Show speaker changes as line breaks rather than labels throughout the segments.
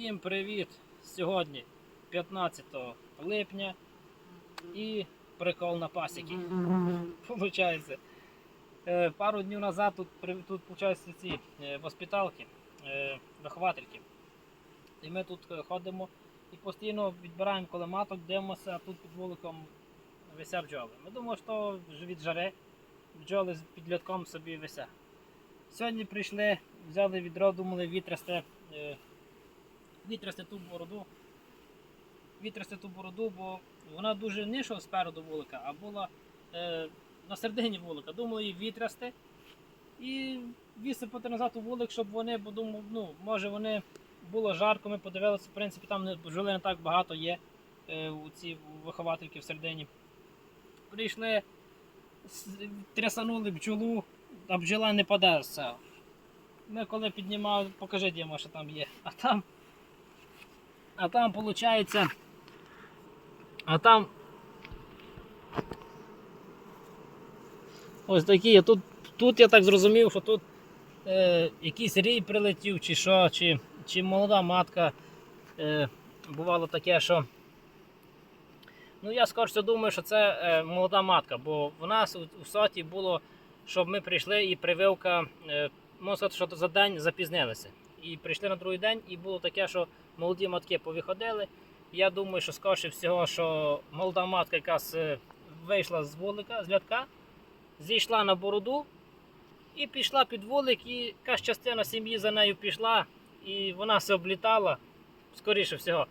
Всім привіт! Сьогодні 15 липня і прикол на пасіки. Получається. Е, Пару днів назад тут, тут получаються ці е, воспиталки, е, виховательки. І ми тут ходимо і постійно відбираємо колематок, дивимося, а тут під вуликом висять бджоли. Ми думали, що від жари бджоли з підльотком собі висять. Сьогодні прийшли, взяли відро, думали вітрясте, е, ту бороду. Вітрясте ту бороду, бо вона дуже не йшла спереду вулика, а була е, на середині вулика. Думали її вітрясти і висипати назад у вулик, щоб вони, бо думав, ну, може вони було жарко, ми подивилися, в принципі, там не, бджоли не так багато є е, у ці виховательки всередині. Прийшли, трясанули бджолу, а бджола не паде з цього. Ми коли піднімали, покажи Діма, що там є. А там. А там виходить. А там. Ось такі. Тут, тут я так зрозумів, що тут е, якийсь рій прилетів, чи що, чи, чи молода матка. Е, бувало таке, що. Ну, я скорше думаю, що це е, молода матка, бо в нас у, у соті було, щоб ми прийшли і прививка, е, можна сказати, що за день запізнилися. І прийшли на другий день, і було таке, що молоді матки повиходили. Я думаю, що скорше всього, що молода матка якась е, вийшла з вулика, з лятка, зійшла на бороду і пішла під вулик, і якась частина сім'ї за нею пішла, і вона все облітала, скоріше всього.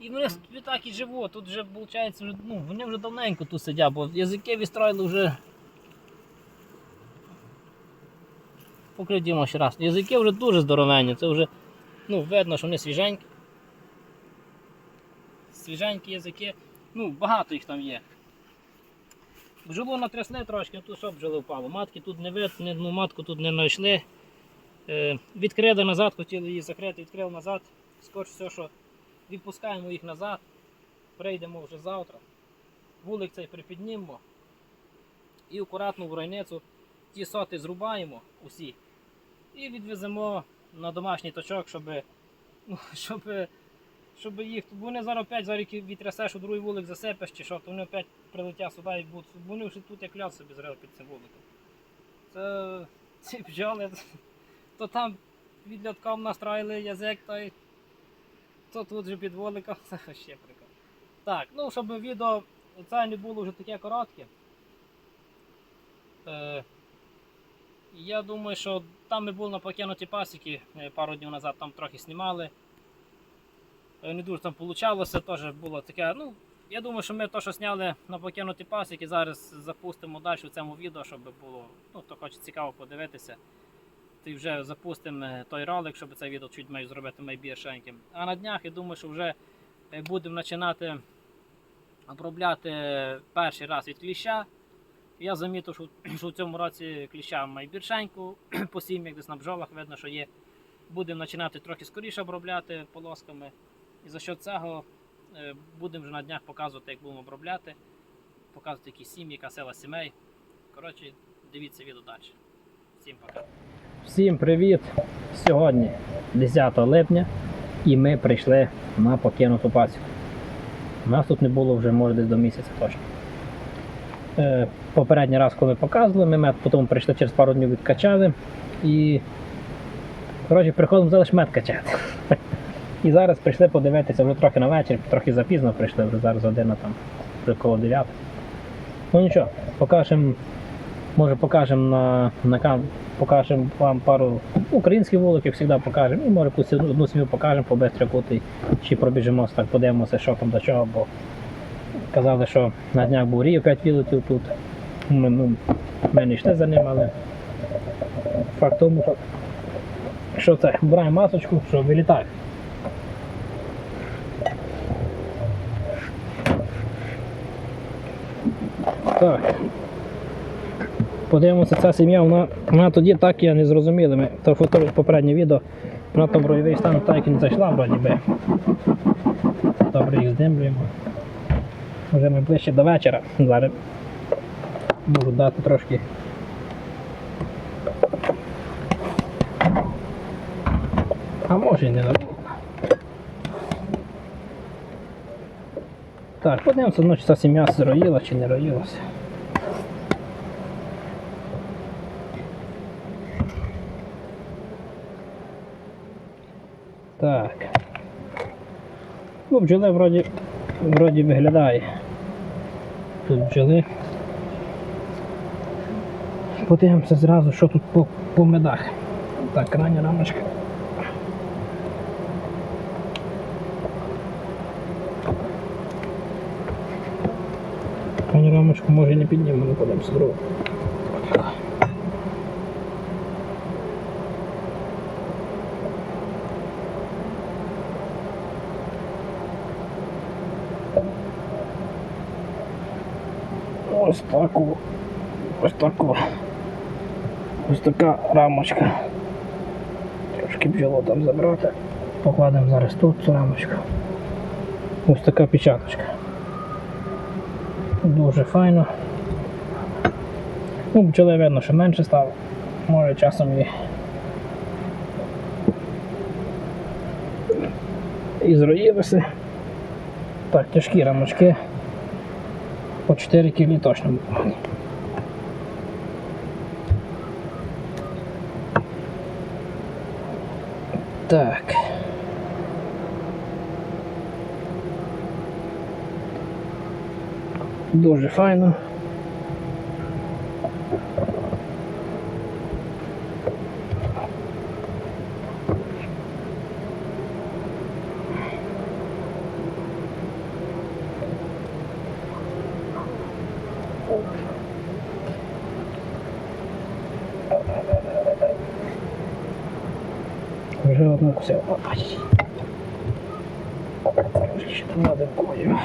І вони так і живуть. Тут вже, виходить, ну, вони вже давненько тут сидять, бо язики відстроїли вже. Покридімо ще раз. Язики вже дуже здоровенні, це вже ну, видно, що вони свіженькі. Свіженькі язики. Ну, багато їх там є. Бджолу натрясли трошки, тут що бджоли впало. Матки тут не видно, ну, матку тут не знайшли. Е, відкрили назад, хотіли її закрити, відкрили назад. Скоріше все, що відпускаємо їх назад, прийдемо вже завтра. Вулик цей припіднімемо і акуратно в райницю ті соти зрубаємо усі і відвеземо на домашній точок, щоб, ну, щоб, щоб їх. Вони зараз опять зараз відтрясеш у другий вулик засипеш чи що, то вони опять прилетять сюди і будуть. Вони вже тут як льот собі зрили під цим вуликом. Це ці бджоли, то там відльотком настроїли язик, то й то тут же під вуликом, це ще прикол. Так, ну щоб відео це не було вже таке коротке. Е, я думаю, що там ми були на покинуті пасіки е, пару днів назад, там трохи знімали. Е, Не дуже там получалося, теж було таке. Ну, я думаю, що ми те, що зняли на покинуті пасіки, зараз запустимо далі в цьому відео, щоб було, ну, хто хоче цікаво подивитися. То й вже запустимо е, той ролик, щоб це відео чуть маю зробити найбільшеньким. А на днях я думаю, що вже будемо починати обробляти перший раз від кліща. Я замітив, що, що в цьому році кліща найбільшеньку по сім'ях, десь на бджолах видно, що є. Будемо починати трохи скоріше обробляти полосками. І за що цього е, будемо вже на днях показувати, як будемо обробляти, показувати які сім'ї, яка села сімей. Коротше, дивіться відео далі. Всім пока. Всім привіт! Сьогодні 10 липня і ми прийшли на покинуту пасіку. Нас тут не було вже може десь до місяця точно. Е, попередній раз, коли показували, ми мед потім прийшли через пару днів відкачали і коротше, приходимо взяли ж мед качати. І зараз прийшли подивитися вже трохи на вечір, трохи запізно прийшли, вже зараз година там коло 9. Ну нічого, покажемо, може покажемо на, на кам, покажемо вам пару українських вуликів, завжди покажемо. І може якусь одну сім'ю покажемо по бистряку, чи пробіжимо, так подивимося, що там до чого, бо казали, що на днях був рій опять вилетів тут. Ми, ну, ми не за ним, але факт тому, що, що це, вбираємо масочку, що вилітає. Так. Подивимося, ця сім'я, вона, вона тоді так я не зрозуміли. Ми то фото попереднє відео, вона там бойовий стан так і не зайшла, вроді би. Добре, їх здимлюємо. Вже ми ближче до вечора. Зараз можу дати трошки. А може і не набуду. Так, подивимося, ну, чи ця сім'я роїла чи не роїлося. Так. Ну, бджоли вроді вроді виглядає. Тут бджоли. Подивимося зразу, що тут по, по медах. Так, крайня рамочка. Крайню рамочку може не піднімемо, не подивимося другу. Ось таку. Ось таку. Ось така рамочка. Трошки бджоло там забрати. Покладемо зараз тут цю рамочку. Ось така печаточка. Дуже файно. Ну, бджоли видно, що менше стало. Може часом і. І зроїлися. Так, тяжкі рамочки. По 4 кілі точно було. Так. Дуже файно. Вже одну кусив. Ай. Ще там надо кою.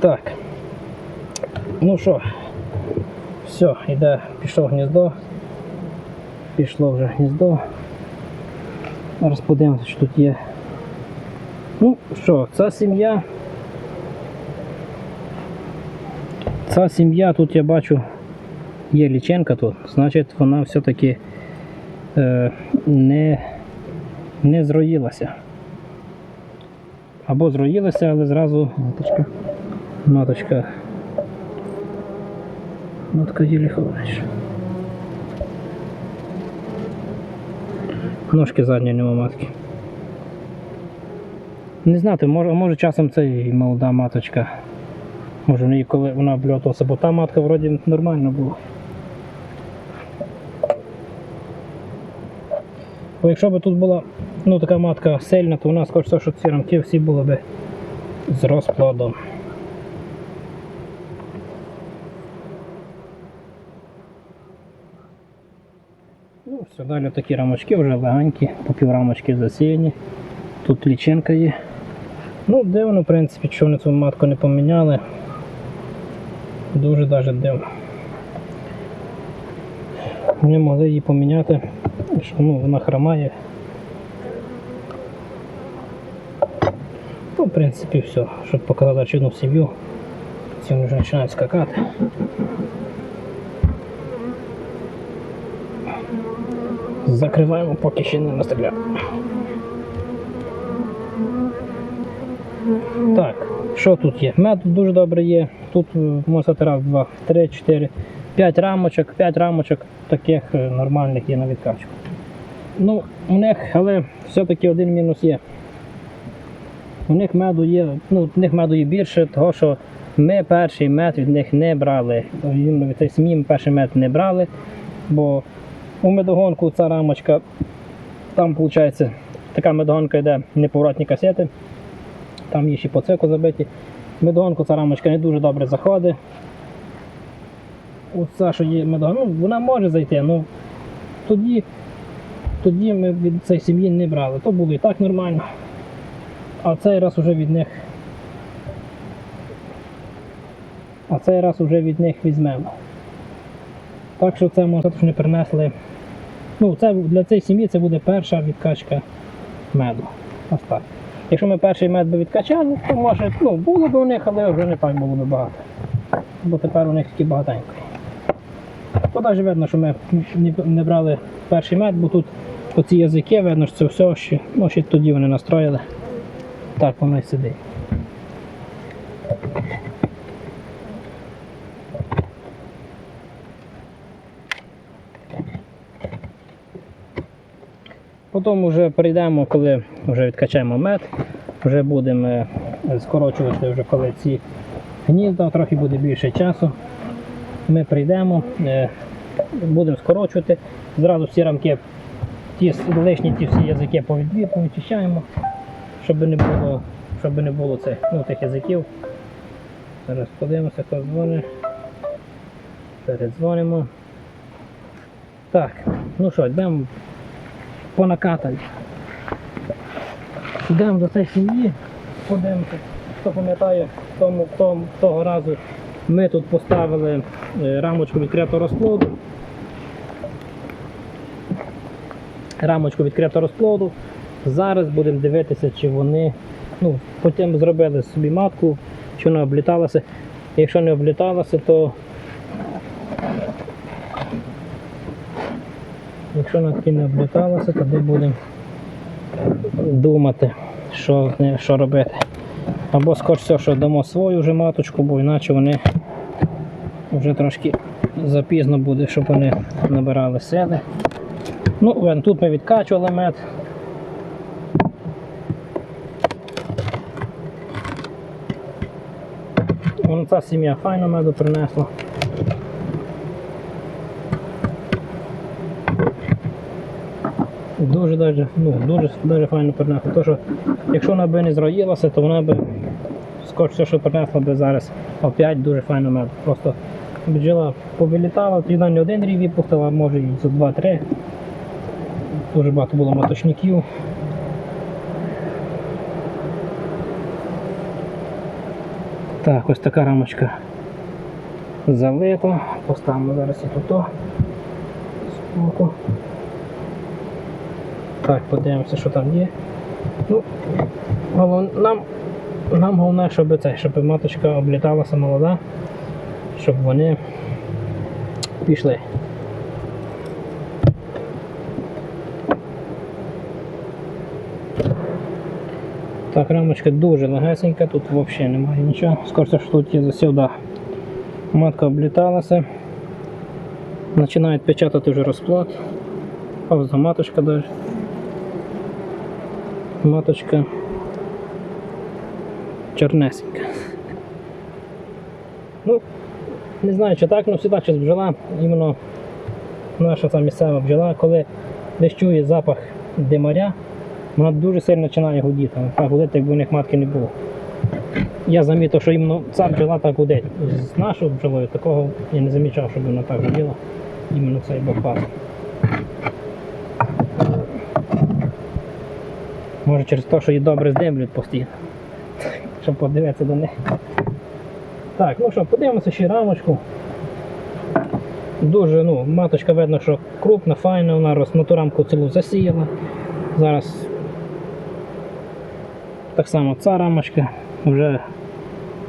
Так. Ну що, все, йде, пішло гніздо. Пішло вже гніздо. Зараз подивимося, що тут є. Ну що, ця сім'я. Ця сім'я тут я бачу є ліченка тут, значить вона все-таки е, не, не зроїлася. Або зроїлася, але зразу маточка. Маточка. Юлі Хович. Ножки задні нема матки. Не знати, може, може часом це і молода маточка. Може неї коли вона обльотувалася, бо та матка вроді нормально була. Бо якщо б тут була ну, така матка сильна, то нас хочеться, що ці рамки всі були б з розплодом. Ну, все, далі такі рамочки вже легенькі, по піврамочки засіяні. Тут лічинка є. Ну, дивно, в принципі, що вони цю матку не поміняли. Дуже навіть дивно. Вони могли її поміняти, що ну, вона хромає. Ну, в принципі, все. Щоб показати чудну сім'ю. Ці вже починають скакати. Закриваємо, поки ще не настріляв. Так, що тут є? Мед дуже добре є. Тут е, можна раз, два, три, чотири, п'ять рамочок, п'ять рамочок таких е, нормальних є на відкачку. Ну, у них, але все-таки один мінус є. У них меду є, ну, у них меду є більше, того що ми перший мед від них не брали. Від цієї сім'ї ми перший мед не брали, бо у медогонку ця рамочка, там виходить така медогонка йде неповоротні касети, там є ще по цику забиті. Медогонку ця рамочка не дуже добре заходить. Оце, що є медогонка, ну, вона може зайти, ну тоді, тоді ми від цієї сім'ї не брали. То було і так нормально. А цей раз уже від них. А цей раз уже від них візьмемо. Так що це може що не принесли. Ну, це для цієї сім'ї це буде перша відкачка меду. Ось. Якщо ми перший мед би відкачали, то може ну, було б у них, але вже не так було б багато. Бо тепер у них тільки багатенько. Навіть видно, що ми не- брали перший мед, бо тут оці язики, видно, що це все ще, ну, ще тоді вони настроїли. Так воно і сидить. Потім вже прийдемо, коли вже відкачаємо мед, вже будемо е, скорочувати, вже коли ці гнізда, трохи буде більше часу. Ми прийдемо, е, будемо скорочувати. Зразу всі рамки, ті лишні ті всі язики повідві, повичищаємо, щоб не було, щоб не було цих, ну, тих язиків. Зараз подивимося, хто дзвонить. Передзвонимо. Так, ну що, йдемо понакатати. Йдемо до цієї сім'ї, подивимося, хто пам'ятає, тому, тому, того разу ми тут поставили е, рамочку відкритого розплоду. Рамочку відкритого розплоду. Зараз будемо дивитися, чи вони. Ну, потім зробили собі матку, чи вона обліталася. Якщо не обліталася, то Якщо на таки не обліталося, тоді будемо думати, що, що робити. Або скоріш все, що дамо свою вже маточку, бо іначе вони вже трошки запізно буде, щоб вони набирали сили. Ну, тут ми відкачували мед. Вон ця сім'я файно меду принесла. Дуже даже, ну, дуже, дуже файно принесла. То, що, якщо вона би не зроїлася, то вона би скоріше все, що принесла би зараз опять дуже файно мед. Просто бджола повилітала, тоді не один рій випустила, може і за два-три. Дуже багато було маточників. Так, ось така рамочка залита. Поставимо зараз і тут. Так, подивимося, що там є. Ну, голов... нам, нам головне, щоб це, щоб маточка обліталася молода, щоб вони пішли. Так, рамочка дуже легесенька, тут взагалі немає нічого. Скоріше, що тут є засів, да. Матка обліталася. Починають печатати вже розплод. Пауза маточка даже. Маточка чорнесенька. Ну, не знаю, чи так, але завжди щось бджола, іменно наша та місцева бджола, коли десь чує запах димаря, вона дуже сильно починає гудіти. Так гудить, якби у них матки не було. Я замітив, що іменно ця бджола так гудить. З нашою бджолою такого я не замічав, щоб вона так гуділа. Іменно цей бокпас. Може через те, що її добре здимлють постійно. Щоб подивитися до них. Так, ну що, подивимося ще рамочку. Дуже, ну, маточка видно, що крупна, файна, вона роз- на ту рамку цілу засіяла. Зараз так само ця рамочка вже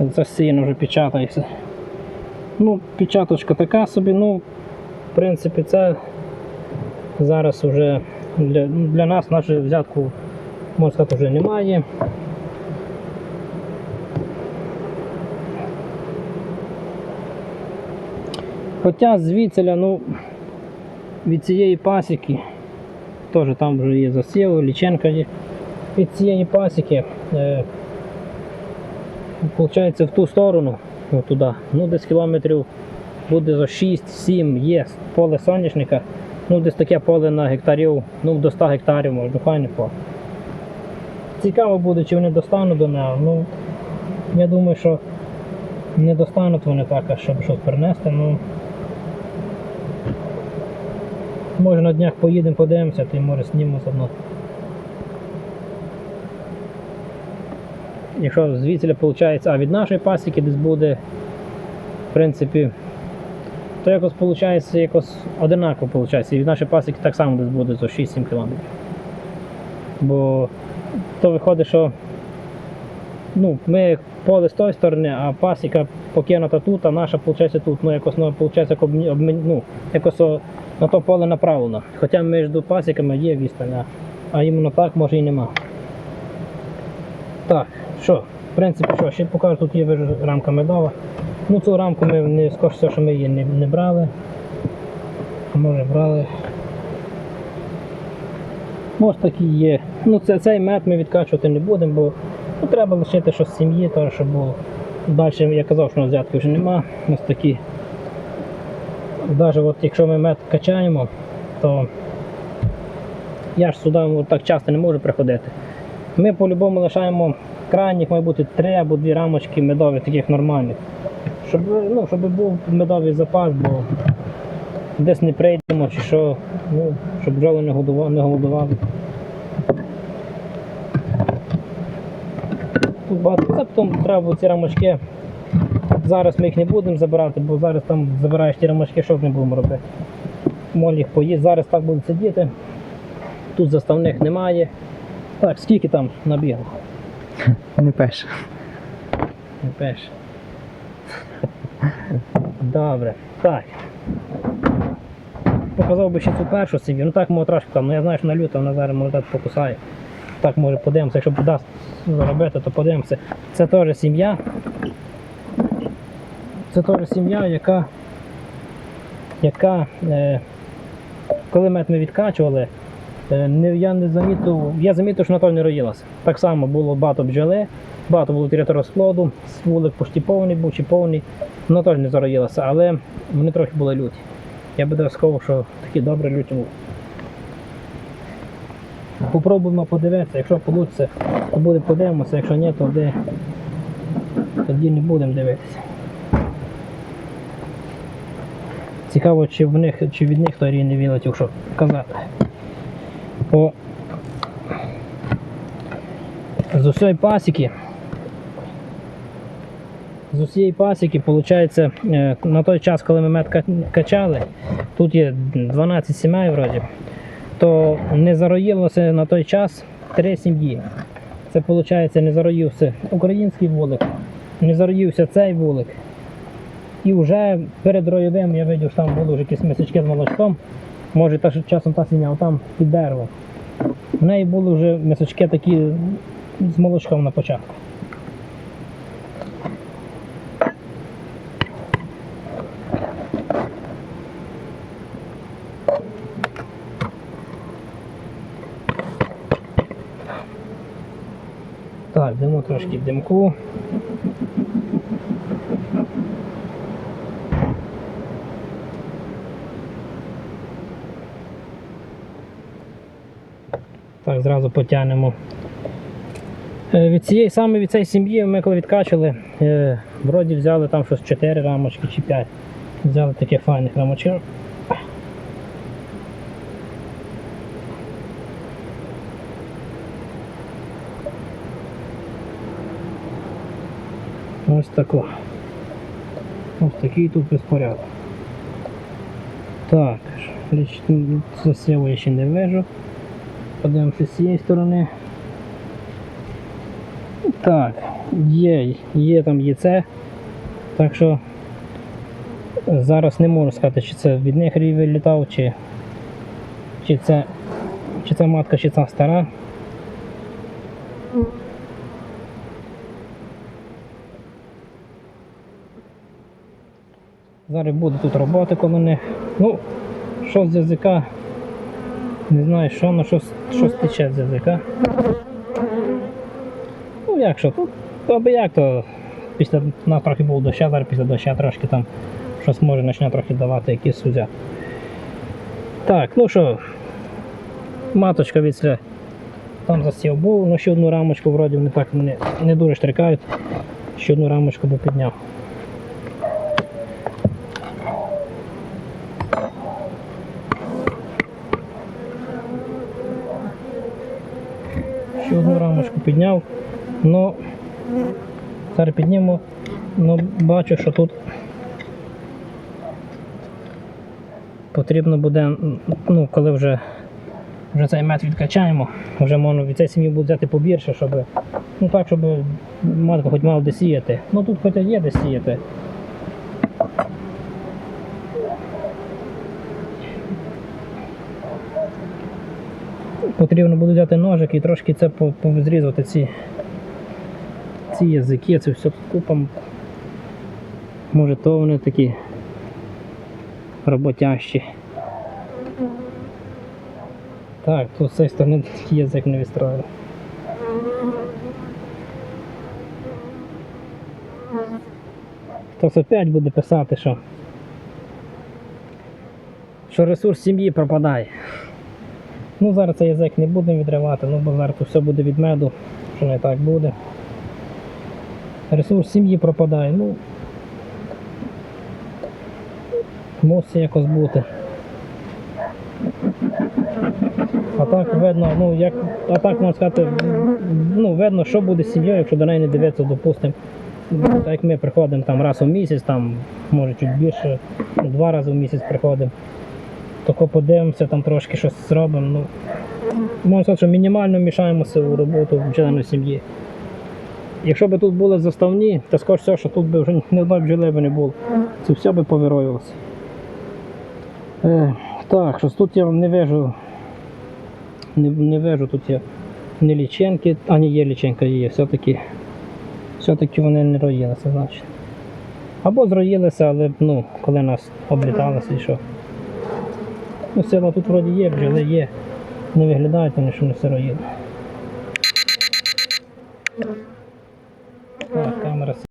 засіяна, вже печатається. Ну, печаточка така собі, ну, в принципі, це зараз вже для, для нас нашу взятку сказати, вже немає. Хоча звідсіля, ну, від цієї пасіки, теж там вже є засів, ліченка є. Від цієї пасіки, е, в ту сторону, ну, туди, ну десь кілометрів буде за 6-7 є поле соняшника. Ну, десь таке поле на гектарів, ну до 100 гектарів може, файне поле. Цікаво буде, чи вони достануть до нього. Ну, я думаю, що не достануть вони так, щоб щось принести. Ну, може на днях поїдемо, подивимося, то й може знімемо заодно. Якщо звідси виходить, а від нашої пасіки десь буде, в принципі, то якось виходить, якось одинаково виходить. І від нашої пасіки так само десь буде за 6-7 кілометрів. Бо то виходить, що ну, ми поле з тої сторони, а пасіка покинута тут, а наша виходить тут. Ну, якось, ну, виходить, як ну, якось на то поле направлено. Хоча між пасіками є відстань, а- іменно так може і нема. Так, що, В принципі, що, ще покажу, тут є вижу, рамка медова. Ну цю рамку ми не скоріше, всього, що ми її не, не брали. Може брали. Ось такі є. Ну це, цей мед ми відкачувати не будемо, бо ну, треба лишити щось з сім'ї, щоб було. Далі я казав, що взятки вже нема. Ось такі. Навіть от, якщо ми мед качаємо, то я ж сюди ну, так часто не можу приходити. Ми по-любому лишаємо крайніх, має бути три або дві рамочки медових, таких нормальних. Щоб, ну, щоб був медовий запас, бо десь не прийдемо чи що, ну, щоб бджоли не голодували. Не голодували. Тут багато. Це потім треба було ці рамочки. Зараз ми їх не будемо забирати, бо зараз там забираєш ті рамочки, що з ним будемо робити. Моль їх поїсть. Зараз так будуть сидіти. Тут заставних немає. Так, скільки там набігло?
Не пеш.
Не перше. Добре. Так. Показав би ще цю першу сім'ю. Ну так може трошки там, ну я знаю, що на люто вона зараз може так покусає. Так може подивимося, якщо подасть заробити, то подивимося. Це теж сім'я. Це теж сім'я, яка, яка е, коли мед ми відкачували, е, не, я не замітив, я замітив, що теж не роїлася. Так само було багато бджоли, багато було території розплоду, вулик почти повний був чи повний, теж не зароїлася, але вони трохи були люті. Я би сказав, що такі добрі люті. Попробуємо подивитися, якщо вийде, то буде подивимося, якщо ні, то де, тоді не будемо дивитися. Цікаво, чи в них, чи від них той рій не вилетів, що казати. О, з усієї пасіки. З усієї пасіки, виходить, е, на той час, коли ми мед качали, тут є 12 сімей вроді, то не зароїлося на той час три сім'ї. Це виходить, не зароївся український вулик, не зароївся цей вулик. І вже перед ройовим я бачив, що там були вже якісь мисочки з молочком. Може, та, що часом та сім'я там під деревом. В неї були вже мисочки такі з молочком на початку. Так, дамо трошки димку. Так, зразу потягнемо. Е, Від цієї саме від цієї сім'ї ми коли відкачали, е, вроді взяли там щось 4 рамочки чи 5. Взяли таких файних рамочок. Ось тако. Ось такий тут безпорядок. Так, засіву я ще не вижу. Подивимося з цієї сторони. Так, є, є там яйце. Так що зараз не можу сказати, чи це від них рій вилітав, чи, чи, це, чи це матка, чи це стара. Зараз буде тут роботи коло них. Ну, що з язика, не знаю, що, але щось, щось тече з язика. Ну як що, тут аби як то після на трохи було доща, зараз після доща трошки там щось може почне трохи давати якісь суддя. Так, ну що, маточка відсля там засів був, ну ще одну рамочку вроді вони так не, не дуже штрикають. Ще одну рамочку би підняв. Ще підняв. але зараз підніму, але бачу, що тут потрібно буде, ну, коли вже, вже цей мед відкачаємо, вже можна від цієї сім'ї буде взяти побільше, щоб, ну так, щоб матка хоч мала де сіяти. Ну тут хоча є де сіяти. Потрібно буде взяти ножик і трошки це позрізати ці, ці язики, це все купом. Може то вони такі роботящі. Так, тут з цієї сторони такий язик не відстроїли. Хтось опять буде писати, що, що ресурс сім'ї пропадає. Ну, зараз цей язик не будемо відривати, ну бо зараз все буде від меду, що не так буде. Ресурс сім'ї пропадає, ну. Мусить якось бути. А так видно, ну як, а так можна сказати, ну видно, що буде з сім'єю, якщо до неї не дивитися, допустимо. Так як ми приходимо там раз у місяць, там може чуть більше, ну, два рази в місяць приходимо. Тако подивимося, там трошки щось зробимо. Ну, можна сказати, що мінімально мішаємося у роботу члену сім'ї. Якщо б тут були заставні, то скажу все, що тут би вже ні одної бджоли б не було. Це все би повироювалося. Е, так, щось тут я не вижу. Не, не вижу тут я не ліченки, а ні, є ліченка, є, все-таки. Все-таки вони не роїлися, значить. Або зроїлися, але ну, коли нас обліталися і що. Ну, сила тут вроді є, бджоли є. Не виглядають вони, що не сироїли. роїли.